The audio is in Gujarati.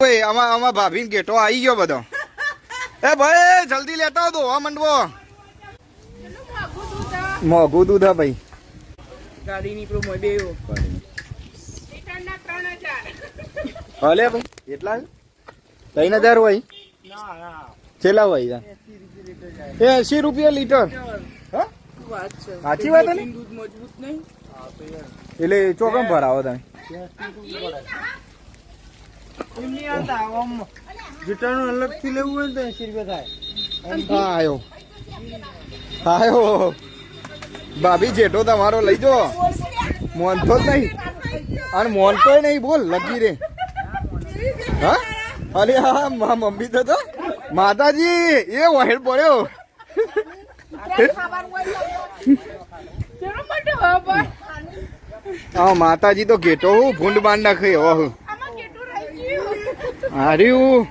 ઓય આમાં આમાં ભાભીને ગેટો આવી ગયો બધો. એ ભાઈ જલ્દી લેતા આવો દોવા મંડવો. મોઘું દૂધ હા ભાઈ. ગાડીની પ્રોમો બે ભલે ભાઈ એટલા ત્રણ હજાર હોય? ના ના છેલ્લા હોય એ એસી રૂપિયા લીટર. હા? સાચી વાત ને? એટલે ચોકમ ભરાવો તમે. એમ નહીં આવતા આમ જીટાનું અલગથી લેવું હોય તો એસી રૂપિયા થાય. હા આયો. આયો. ભાભી જેઠો તમારો લઈ જો. મોનતો જ નહીં. અને મોનતોય નહીં બોલ લગી રે. હા? અરે હા મા મમ્મી તો તો. માતાજી એ વહેડ પડ્યો. હા માતાજી તો ઘેટો હું ભૂંડ બાંડ નાખે. ઓહ. Ariu!